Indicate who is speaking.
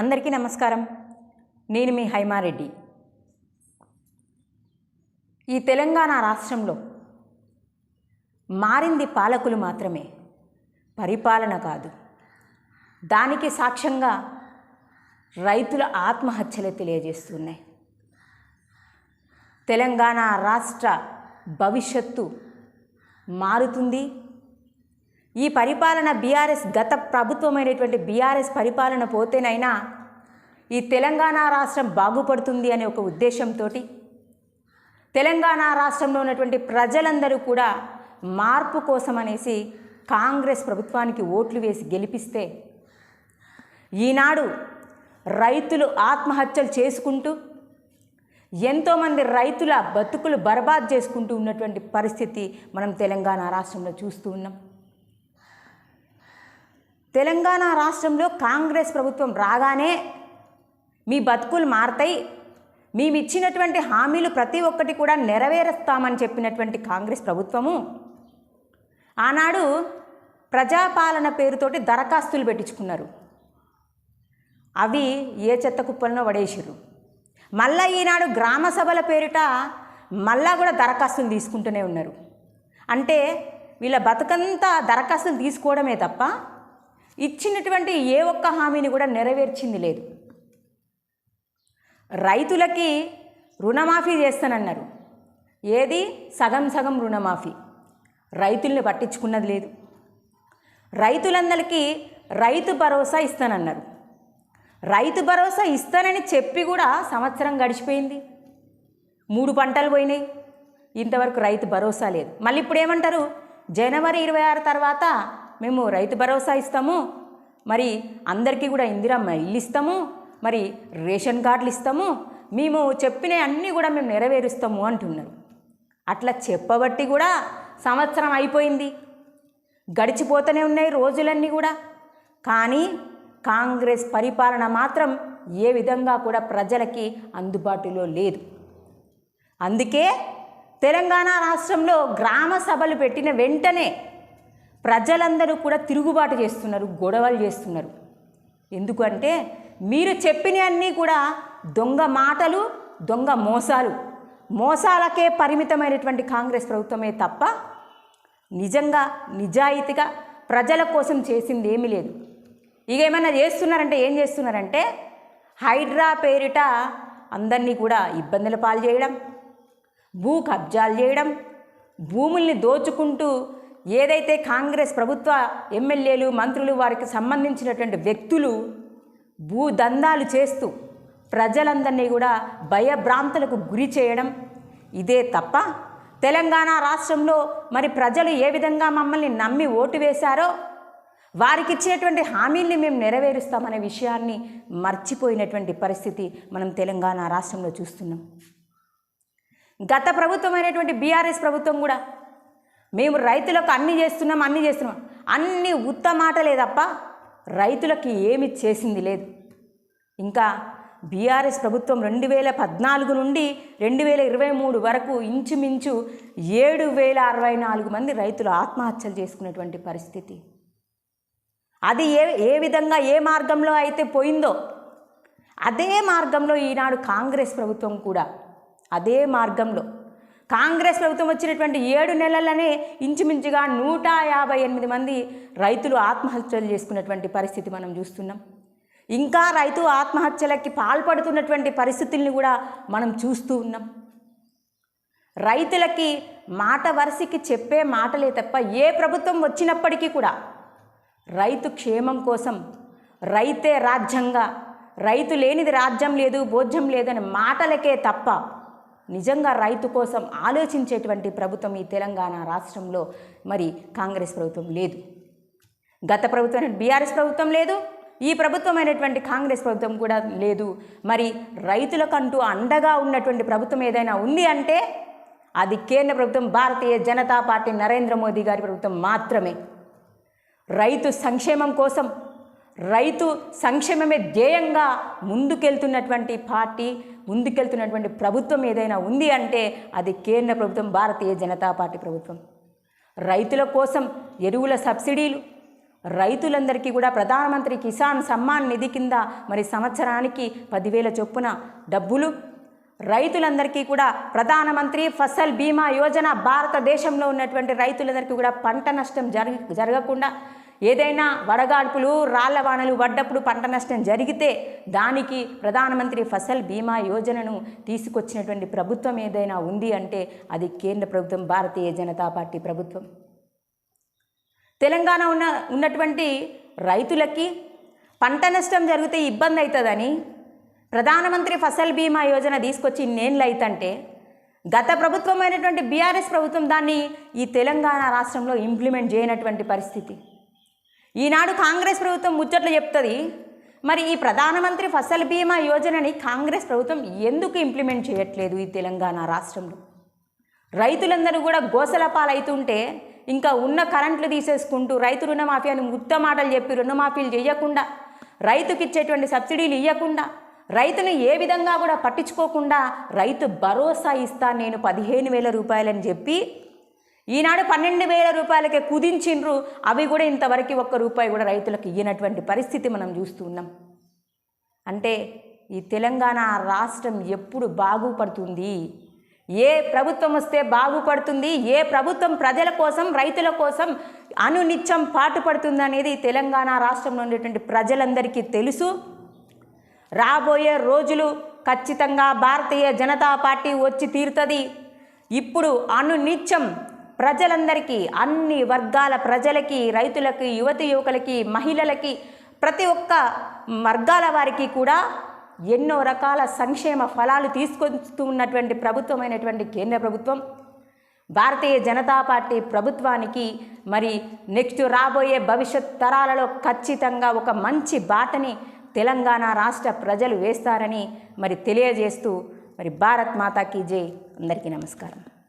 Speaker 1: అందరికీ నమస్కారం. నేను మీ హైమారెడ్డి. ఈ తెలంగాణ రాష్ట్రంలో మారింది పాలకులు మాత్రమే పరిపాలన కాదు. దానికి సాక్ష్యంగా రైతుల ఆత్మహత్యలు తెలియజేస్తున్నాయి. తెలంగాణ రాష్ట్ర భవిష్యత్తు మారుతుంది. ఈ పరిపాలన బీఆర్ఎస్ గత ప్రభుత్వమైనటువంటి బీఆర్ఎస్ పరిపాలన పోతేనైనా ఈ తెలంగాణ రాష్ట్రం బాగుపడుతుంది అనే ఒక ఉద్దేశంతో తెలంగాణ రాష్ట్రంలో ఉన్నటువంటి ప్రజలందరూ కూడా మార్పు కోసం అనేసి కాంగ్రెస్ ప్రభుత్వానికి ఓట్లు వేసి గెలిపిస్తే ఈనాడు రైతులు ఆత్మహత్యలు చేసుకుంటూ ఎంతోమంది రైతుల బతుకులు బర్బాద్ చేసుకుంటూ ఉన్నటువంటి పరిస్థితి మనం తెలంగాణ రాష్ట్రంలో చూస్తూ ఉన్నాం. తెలంగాణ రాష్ట్రంలో కాంగ్రెస్ ప్రభుత్వం రాగానే మీ బతుకులు మారతాయి. మేము ఇచ్చినటువంటి హామీలు ప్రతి ఒక్కటి కూడా నెరవేరుస్తామని చెప్పినటువంటి కాంగ్రెస్ ప్రభుత్వము ఆనాడు ప్రజాపాలన పేరుతోటి దరఖాస్తులు పెట్టించుకున్నారు. అవి ఏ చెత్త కుప్పలను పడేసిర్రు. మళ్ళా ఈనాడు గ్రామ సభల పేరిట మళ్ళా కూడా దరఖాస్తులు తీసుకుంటూనే ఉన్నారు. అంటే వీళ్ళ బతుకంతా దరఖాస్తులు తీసుకోవడమే తప్ప ఇచ్చినటువంటి ఏ ఒక్క హామీని కూడా నెరవేర్చింది లేదు. రైతులకి రుణమాఫీ చేస్తానన్నారు. ఏది? సగం సగం రుణమాఫీ. రైతుల్ని పట్టించుకున్నది లేదు. రైతులందరికీ రైతు భరోసా ఇస్తానన్నారు. రైతు భరోసా ఇస్తానని చెప్పి కూడా సంవత్సరం గడిచిపోయింది. మూడు పంటలు పోయినాయి. ఇంతవరకు రైతు భరోసా లేదు. మళ్ళీ ఇప్పుడు ఏమంటారు? జనవరి ఇరవై ఆరు తర్వాత మేము రైతు భరోసా ఇస్తాము. మరి అందరికీ కూడా ఇందిరమ్మ ఇల్లు ఇస్తాము. మరి రేషన్ కార్డులు ఇస్తాము. మేము చెప్పిన అన్నీ కూడా మేము నెరవేరుస్తాము అంటున్నారు. అట్లా చెప్పబట్టి కూడా సంవత్సరం అయిపోయింది. గడిచిపోతూనే ఉన్నాయి రోజులన్నీ కూడా. కానీ కాంగ్రెస్ పరిపాలన మాత్రం ఏ విధంగా కూడా ప్రజలకి అందుబాటులో లేదు. అందుకే తెలంగాణ రాష్ట్రంలో గ్రామ సభలు పెట్టిన వెంటనే ప్రజలందరూ కూడా తిరుగుబాటు చేస్తున్నారు గొడవలు చేస్తున్నారు. ఎందుకంటే మీరు చెప్పిన అన్నీ కూడా దొంగ మాటలు దొంగ మోసాలు. మోసాలకే పరిమితమైనటువంటి కాంగ్రెస్ ప్రభుత్వమే తప్ప నిజంగా నిజాయితీగా ప్రజల కోసం చేసింది ఏమీ లేదు. ఇక ఏమైనా చేస్తున్నారంటే ఏం చేస్తున్నారంటే హైడ్రా పేరిట అందరినీ కూడా ఇబ్బందుల పాలు చేయడం భూ కబ్జాలు చేయడం భూముల్ని దోచుకుంటూ ఏదైతే కాంగ్రెస్ ప్రభుత్వ ఎమ్మెల్యేలు మంత్రులు వారికి సంబంధించినటువంటి వ్యక్తులు భూదందాలు చేస్తూ ప్రజలందరినీ కూడా భయభ్రాంతులకు గురి చేయడం ఇదే తప్ప తెలంగాణ రాష్ట్రంలో మరి ప్రజలు ఏ విధంగా మమ్మల్ని నమ్మి ఓటు వేశారో వారికి ఇచ్చినటువంటి హామీల్ని మేము నెరవేరుస్తామనే విషయాన్ని మర్చిపోయినటువంటి పరిస్థితి మనం తెలంగాణ రాష్ట్రంలో చూస్తున్నాం. గత ప్రభుత్వమైనటువంటి బీఆర్ఎస్ ప్రభుత్వం కూడా మేము రైతులకు అన్నీ చేస్తున్నాం అన్నీ చేస్తున్నాం. అన్నీ ఉత్త మాటలే తప్ప రైతులకి ఏమి చేసింది లేదు. ఇంకా బీఆర్ఎస్ ప్రభుత్వం రెండు వేల పద్నాలుగు నుండి రెండు వేల ఇరవై మూడు వరకు ఇంచుమించు ఏడు వేల అరవై నాలుగు మంది రైతులు ఆత్మహత్యలు చేసుకునేటువంటి పరిస్థితి. అది ఏ ఏ విధంగా ఏ మార్గంలో అయితే పోయిందో అదే మార్గంలో ఈనాడు కాంగ్రెస్ ప్రభుత్వం కూడా అదే మార్గంలో కాంగ్రెస్ ప్రభుత్వం వచ్చినటువంటి ఏడు నెలలనే ఇంచుమించుగా నూట యాభై ఎనిమిది మంది రైతులు ఆత్మహత్యలు చేసుకున్నటువంటి పరిస్థితి మనం చూస్తున్నాం. ఇంకా రైతు ఆత్మహత్యలకి పాల్పడుతున్నటువంటి పరిస్థితుల్ని కూడా మనం చూస్తూ ఉన్నాం. రైతులకి మాట వరుసకి చెప్పే మాటలే తప్ప ఏ ప్రభుత్వం వచ్చినప్పటికీ కూడా రైతు క్షేమం కోసం రైతే రాజ్యంగా రైతు లేనిది రాజ్యం లేదు భోజ్యం లేదని మాటలకే తప్ప నిజంగా రైతు కోసం ఆలోచించేటువంటి ప్రభుత్వం ఈ తెలంగాణ రాష్ట్రంలో మరి కాంగ్రెస్ ప్రభుత్వం లేదు. గత ప్రభుత్వం బీఆర్ఎస్ ప్రభుత్వం లేదు. ఈ ప్రభుత్వమైనటువంటి కాంగ్రెస్ ప్రభుత్వం కూడా లేదు. మరి రైతులకంటూ అండగా ఉన్నటువంటి ప్రభుత్వం ఏదైనా ఉంది అంటే అది కేంద్ర ప్రభుత్వం భారతీయ జనతా పార్టీ నరేంద్ర మోదీ గారి ప్రభుత్వం మాత్రమే. రైతు సంక్షేమం కోసం రైతు సంక్షేమమే ధ్యేయంగా ముందుకెళ్తున్నటువంటి పార్టీ ముందుకెళ్తున్నటువంటి ప్రభుత్వం ఏదైనా ఉంది అంటే అది కేంద్ర ప్రభుత్వం భారతీయ జనతా పార్టీ ప్రభుత్వం. రైతుల కోసం ఎరువుల సబ్సిడీలు రైతులందరికీ కూడా ప్రధానమంత్రి కిసాన్ సమ్మాన్ నిధి కింద మరి సంవత్సరానికి పదివేల చొప్పున డబ్బులు. రైతులందరికీ కూడా ప్రధానమంత్రి ఫసల్ బీమా యోజన భారతదేశంలో ఉన్నటువంటి రైతులందరికీ కూడా పంట నష్టం జరగ జరగకుండా ఏదైనా వడగాడ్పులు రాళ్ళ వానలు పడ్డప్పుడు పంట నష్టం జరిగితే దానికి ప్రధానమంత్రి ఫసల్ బీమా యోజనను తీసుకొచ్చినటువంటి ప్రభుత్వం ఏదైనా ఉంది అంటే అది కేంద్ర ప్రభుత్వం భారతీయ జనతా పార్టీ ప్రభుత్వం. తెలంగాణ ఉన్న ఉన్నటువంటి రైతులకి పంట నష్టం జరిగితే ఇబ్బంది అవుతుందని ప్రధానమంత్రి ఫసల్ బీమా యోజన తీసుకొచ్చి ఇన్నేళ్ళు అవుతుంటే గత ప్రభుత్వమైనటువంటి బీఆర్ఎస్ ప్రభుత్వం దాన్ని ఈ తెలంగాణ రాష్ట్రంలో ఇంప్లిమెంట్ చేయనటువంటి పరిస్థితి. ఈనాడు కాంగ్రెస్ ప్రభుత్వం ముచ్చట్లు చెప్తుంది. మరి ఈ ప్రధానమంత్రి ఫసల్ బీమా యోజనని కాంగ్రెస్ ప్రభుత్వం ఎందుకు ఇంప్లిమెంట్ చేయట్లేదు ఈ తెలంగాణ రాష్ట్రంలో? రైతులందరూ కూడా గోసల పాలవుతుంటే ఇంకా ఉన్న కరెంట్లు తీసేసుకుంటూ రైతు రుణమాఫీ అని ముత్త మాటలు చెప్పి రుణమాఫీలు చేయకుండా రైతుకి ఇచ్చేటువంటి సబ్సిడీలు ఇవ్వకుండా రైతును ఏ విధంగా కూడా పట్టించుకోకుండా రైతు భరోసా ఇస్తా నేను పదిహేను వేల రూపాయలని చెప్పి ఈనాడు పన్నెండు వేల రూపాయలకే కుదించిండ్రు. అవి కూడా ఇంతవరకు ఒక్క రూపాయి కూడా రైతులకు ఇయ్యనటువంటి పరిస్థితి మనం చూస్తూ ఉన్నాం. అంటే ఈ తెలంగాణ రాష్ట్రం ఎప్పుడు బాగుపడుతుంది? ఏ ప్రభుత్వం వస్తే బాగుపడుతుంది? ఏ ప్రభుత్వం ప్రజల కోసం రైతుల కోసం అనునిత్యం పాటుపడుతుంది అనేది తెలంగాణ రాష్ట్రంలో ఉండేటువంటి ప్రజలందరికీ తెలుసు. రాబోయే రోజులు ఖచ్చితంగా భారతీయ జనతా పార్టీ వచ్చి తీరుతుంది. ఇప్పుడు అనునిత్యం ప్రజలందరికీ అన్ని వర్గాల ప్రజలకి రైతులకి యువతి యువకులకి మహిళలకి ప్రతి ఒక్క వర్గాల వారికి కూడా ఎన్నో రకాల సంక్షేమ ఫలాలు తీసుకొస్తూ ఉన్నటువంటి ప్రభుత్వమైనటువంటి కేంద్ర ప్రభుత్వం భారతీయ జనతా పార్టీ ప్రభుత్వానికి మరి నెక్స్ట్ రాబోయే భవిష్యత్ తరాలలో ఖచ్చితంగా ఒక మంచి బాటని తెలంగాణ రాష్ట్ర ప్రజలు వేస్తారని మరి తెలియజేస్తూ మరి భారత్ మాతాకి జై. అందరికీ నమస్కారం.